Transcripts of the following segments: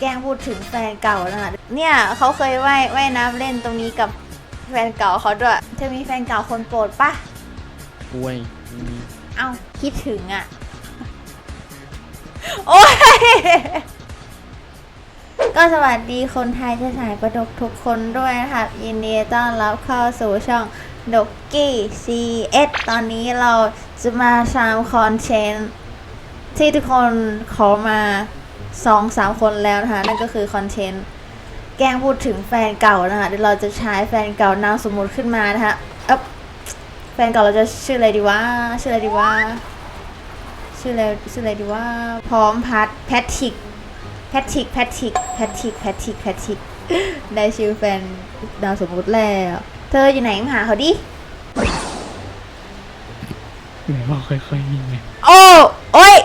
แกล้งพูดถึงแฟนเก่านะคะเนี่ยเขาเคยว่ายว่ายน้ำเล่นตรงนี้กับแฟนเก่าเขาด้วยเธอมีแฟนเก่าคนโปรดปะป่วยมีเอ้าคิดถึงอะ โอ้ย ก็สวัสดีคนไทยที่สายประดกทุกคนด้วยนะคะยินดีต้อนรับเข้าสู่ช่องดกกี้ CS ตอนนี้เราจะมาทำคอนเทนต์ที่ทุกคนขอมา สองสามคนแล้วนะคะ นั่นก็คือคอนเทนต์แกล้งพูดถึงแฟนเก่านะคะเดี๋ยวเราจะใช้แฟนเก่านามสมมุติขึ้นมานะคะเอ๊บแฟนเก่าเราจะชื่ออะไรดีวะชื่ออะไรดีวะชื่ออะไรชื่ออะไรดีวะพร้อมพัดแพทริกแพทริกแพทริกแพทริกแพทริกแพทริกได้ชื่อแฟนดาวสมมุติแล้ว เธออยู่ไหนมาหาเขาดิไหนบอกค่อยๆวิ่งไงโอ้โอ้ย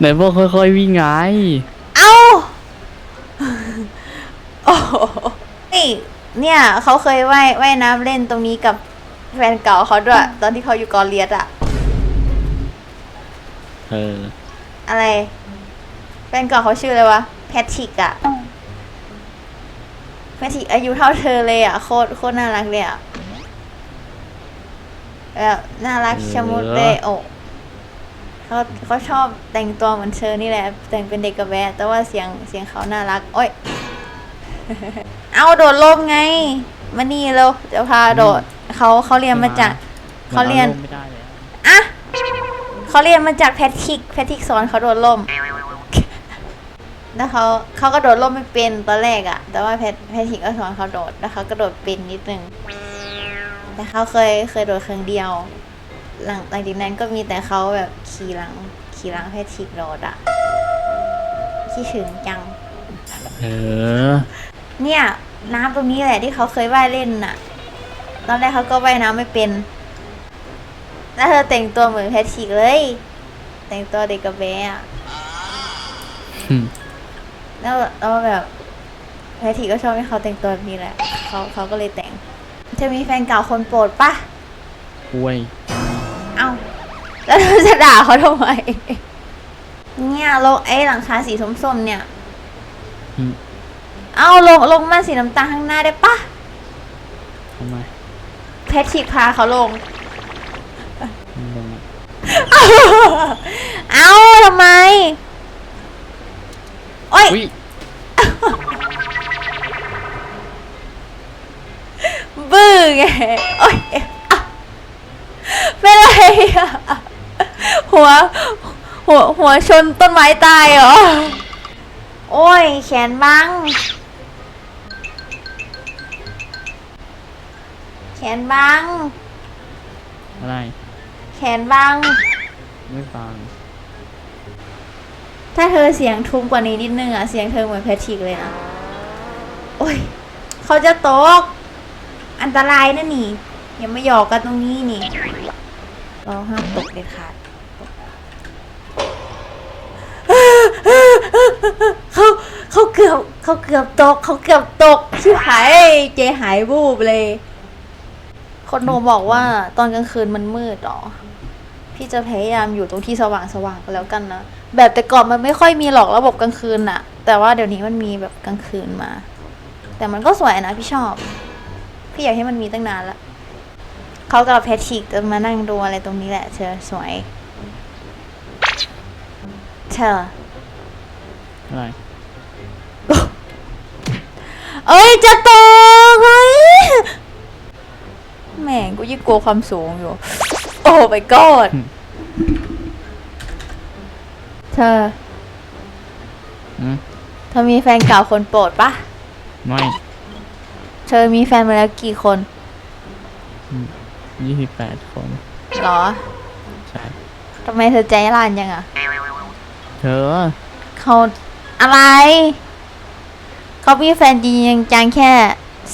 ไหนบอกค่อยๆวิ่งไง เอ้าโอ้โหนี่เนี่ยเขาเคยว่ายว่ายน้ำเล่นตรงนี้กับแฟนเก่าเขาด้วย ตอนที่เขาอยู่กอเลียดอะเออ อะไร แฟนเก่าเขาชื่ออะไรวะ แพทริกอะแพทริกอายุเท่าเธอเลยอะโคตรโคตรน่ารักเลยอะแบบน่ารักชะมุดเลยโอ้ เขาเขาชอบแต่งตัวเหมือนเธอนี่แหละ แต่งเป็นเด็กกระแบะแต่ว่าเสียงเสียงเขาน่ารัก โอ้ย เอาโดดล่มไง มานี่เร็วจะพาโดดเขาเขาเรียนมาจากเขาเรียนมัอมไม่ได้แล้วอะเขาเรียนมาจากแพทริกแพทริกสอนเขาโดดร่มแล้วเขาเขาก็โดดร่มไม่เป็นตอนแรกอะแต่ว่าแพทแพทริกก็สอนเขาโดดแล้วเขาก็โดดเป็นนิดนึง แต่เขาเคยเคยโดดครั้งเดียว หลังหลังจากนั้นก็มีแต่เขาแบบขี่หลังขี่หลังแพทริกโดดอะคิดถึงจัง เออ เนี่ยน้ำตรงนี้แหละที่เขาเคยว่ายเล่นน่ะ ตอนแรกเขาก็ว่ายน้ำไม่เป็น แล้วเธอแต่งตัวเหมือนแพทริกเลย แต่งตัวเด็กกระเบะอะหึแล้วแล้วแบบแพทริกก็ชอบให้เขาแต่งตัวแบบนี้แหละเขาเขาก็เลยแต่งเธอมีแฟนเก่าคนโปรดปะป่วย เอ้าแล้วเธอจะด่าเขาทำไม เนี่ยลงไอ้หลังคาสีส้มๆเนี่ยหึเอ้าลงลงมาสีน้ำตาลข้างหน้าได้ปะทำไมแพทริกพาเขาลง มันลงอะเอ้าทำไม โอ้ย อุ้ยบื้อไง โอ้ยอะ เป็นไรอะหัว หัว หัวชนต้นไม้ตายเหรอ โอ้ย แขนบัง แขนบัง อะไร แขนบัง ไม่ฟัง ถ้าเธอเสียงทุ้มกว่านี้นิดนึงอะเสียงเธอเหมือนแพทริกเลยนะ โอ้ย เขาจะตก อันตรายนะนี่ อย่ามาหยอกกันตรงนี้นี่ เราห้ามตกเด็ดขาดเขาเขาเกือบเขาเกือบตกเขาเกือบตกชิบหายเจหายบูบเลย คนโนบอกว่าตอนกลางคืนมันมืดหรอ พี่จะพยายามอยู่ตรงที่สว่างสว่างก็แล้วกันนะ แบบแต่ก่อนมันไม่ค่อยมีหรอกระบบกลางคืนน่ะแต่ว่าเดี๋ยวนี้มันมีแบบกลางคืนมา แต่มันก็สวยนะพี่ชอบ พี่อยากให้มันมีตั้งนานละ เขากับแพทริกจะมานั่งดูอะไรตรงนี้แหละ เธอสวย เธอ อะไรเอ้ยจะตกเฮ้ยแม่งกูยิ่งกลัวความสูงอยู่ โอ้ไปกอดเธอ อืมเธอมีแฟนเก่าคนโปรดปะไม่ เธอมีแฟนมาแล้วกี่คน ยี่สิบแปดคนหรอ ใช่ทำไมเธอใจร้านยังอะเธอเขาอะไร เขามีแฟนจริงๆจังแค่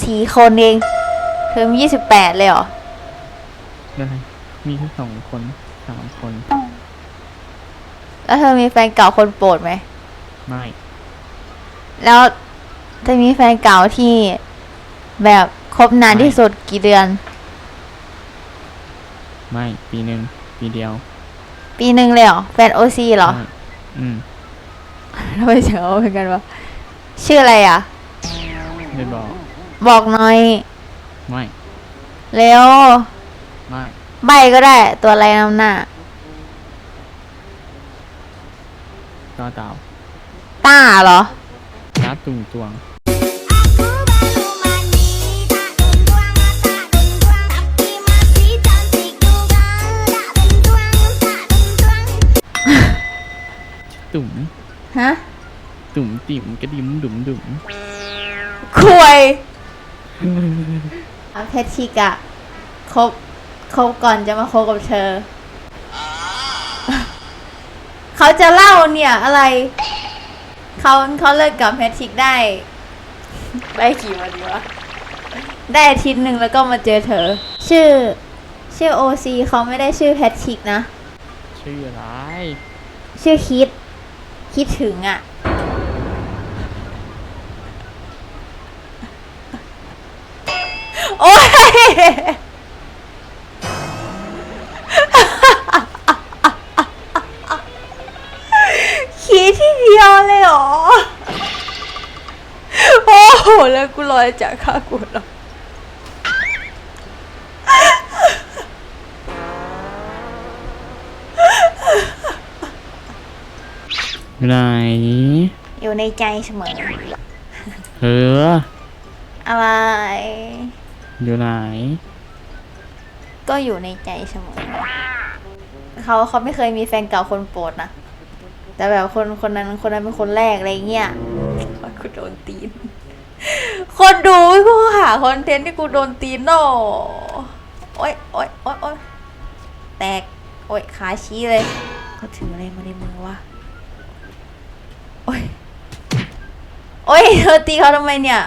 สี่คนเอง เธอมียี่สิบแปดเลยเหรออะไรมีแค่สองคนสามคน แล้วเธอมีแฟนเก่าคนโปรดไหม ไม่แล้วเธอมีแฟนเก่าที่แบบคบนานที่สุดกี่เดือน ไม่ปีหนึ่งปีเดียว ปีหนึ่งเลยเหรอแฟนโอซีเหรอ ใช่อืมทำไมเสียงเขาเป็นกันวะชื่ออะไรอะ ไม่บอกบอกหน่อย ไม่เร็ว ไม่ใบก็ได้ตัวอะไรนำหน้าต่อเต่าต้าเหรอตาตุงตวง ตุ่มฮะตุ่มติ่มกระดิมดุ่มดุ่มคุยอาเพชรชิกอะคบคบก่อนจะมาคบกับเธอ เขาจะเล่าเนี่ยอะไร เขาเขาเลิกกับแพทริกได้ ได้กี่วันวะได้อาทิตย์หนึ่งแล้วก็มาเจอเธอ ชื่อ ชื่อโอซีเขาไม่ได้ชื่อแพทริกนะ ชื่ออะไร ชื่อคิด คิดถึงอะ่ะ โอ้ย คิดที่เดียวเลยเหรอ โอ้โห แล้วกูลอยจากข้ากูหรอ อยู่ไหน อยู่ในใจเสมอ เออ อะไร อยู่ไหน ก็อยู่ในใจเสมอ เขาเขาไม่เคยมีแฟนเก่าคนโปรดนะ แต่แบบคนคนนั้นคนนั้นเป็นคนแรกอะไรเงี้ยกูโดนตีน คนดูไม่กูหาคอนเทนต์ที่กูโดนตีนโน่โอ๊ยโอ๊ยโอ๊ยโอ๊ยแตก โอ๊ยขาชี้เลยเขาถืออะไรมาในมือวะ โอ๊ยโอ๊ยเธอตีเขาทำไมเนี่ย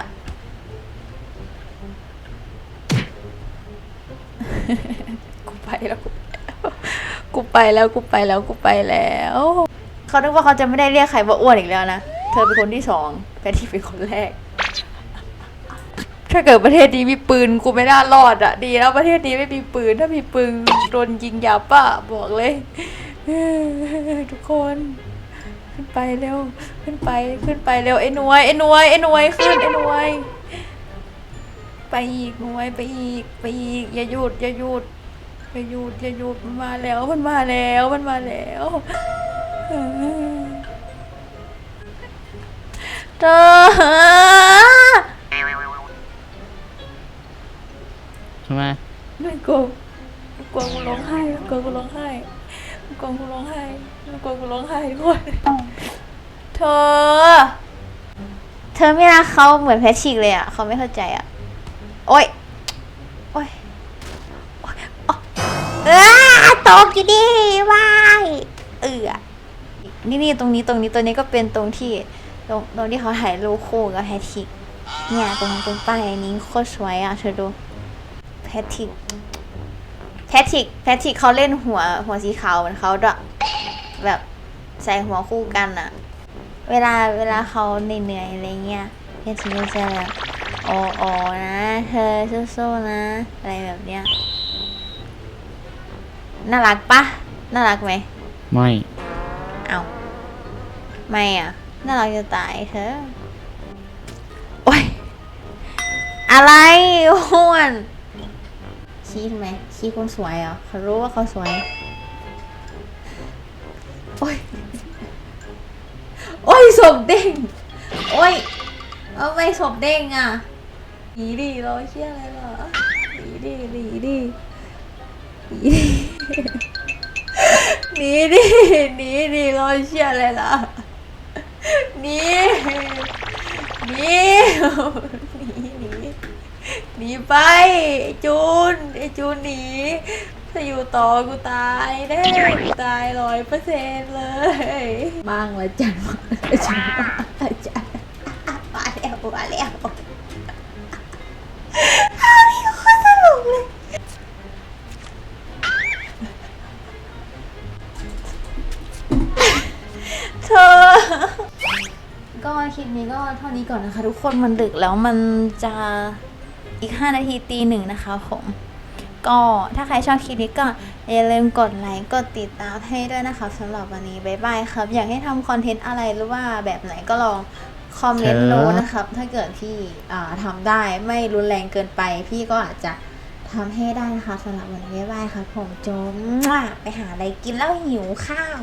กูไปแล้ว กูไปแล้ว กูไปแล้ว กูไปแล้ว เขาคิดว่าเขาจะไม่ได้เรียกใครว่าอ้วนอีกแล้วนะ เธอเป็นคนที่สองแพทที่เป็นคนแรก ถ้าเกิดประเทศนี้มีปืนกูไม่น่ารอดอะดีแล้วประเทศนี้ไม่มีปืน ถ้ามีปืนโดนยิงยับอะบอกเลย ทุกคน ขึ้นไปเร็ว ขึ้นไป ขึ้นไปเร็วไอ้หนวยไอ้หนวยไอ้หนวยขึ้นไอ้หนวย ไปอีกหนวยไปอีกไปอีกอย่าหยุดอย่าหยุดอย่าหยุดอย่าหยุดมันมาแล้วมันมาแล้วมันมาแล้วเธอใช่ไหมไม่กลัวกลัวกูร้องไห้กลัวกูร้องไห้ กลัวกูร้องไห้กลัวกูร้องไห้ทุกคนเธอ เธอไม่รักเขาเหมือนแพทริกเลยอะเขาไม่เข้าใจอะ โอ๊ย โอ๊ยโอ๊ยอ๊ะเออตกอยู่ดิวายเออนี่นี่ตรงนี้ตรงนี้ตัวนี้ก็เป็นตรงที่ ตรงตรงที่เขาถ่ายรูปคู่กับแพทริกเนี่ยตรงตรงป้ายอันนี้โคตรสวยอะเธอดูแพทริก แพทริกแพทริกเขาเล่นหัวหัวสีขาวเหมือนเขาด้วยแบบใส่หัวคู่กันอะเวลาเวลาเขาเหนื่อยๆอะไรเงี้ยแพทริกก็จะแบบโอ้โอ้นะเธอสู้ๆนะ อะไรแบบเนี้ยน่ารักปะน่ารักไหมไม่ เอาไม่อะ น่ารักจะตายเธอ โอ๊ยอะไรอ้วน ชี้ทำไมชี้คนสวยเหรอเขารู้ว่าเขาสวย โอ๊ยโอ๊ยศพเด้ง โอ๊ยเอาไม่ศพเด้งอะหนีดิเราเชี่ยอะไรเหรอหนีดิหนีดิหนีดิหนีดิหนีดิเราเชี่ยอะไรล่ะนีหนีหนีหนี หนีไปไอ้จูนไอ้จูนหนีถ้าอยู่ต่อกูตายแน่กูตายร้อยเปอร์เซ็นต์เลยบ้างละจันมาละจันมาละจันมาแล้วมาแล้วอ้าวนี่โคตรตลกเลยเธอก็คลิปนี้ก็เท่านี้ก่อนนะคะ ทุกคนมันดึกแล้วมันจะ อีก 5 นาทีตีหนึ่งนะคะผมก็ถ้าใครชอบคลิปนี้ก็อย่าลืมกดไลค์กดติดตามให้ด้วยนะคะสำหรับวันนี้บ๊ายบายครับ อยากให้ทำคอนเทนต์อะไรหรือว่าแบบไหนก็ลองคอมเมนต์ดูนะครับ ถ้าเกิดพี่ทำได้ไม่รุนแรงเกินไป พี่ก็อาจจะทำให้ได้นะคะสำหรับวันนี้บ๊ายบายครับผมจมไปหาอะไรกินแล้วหิวข้าว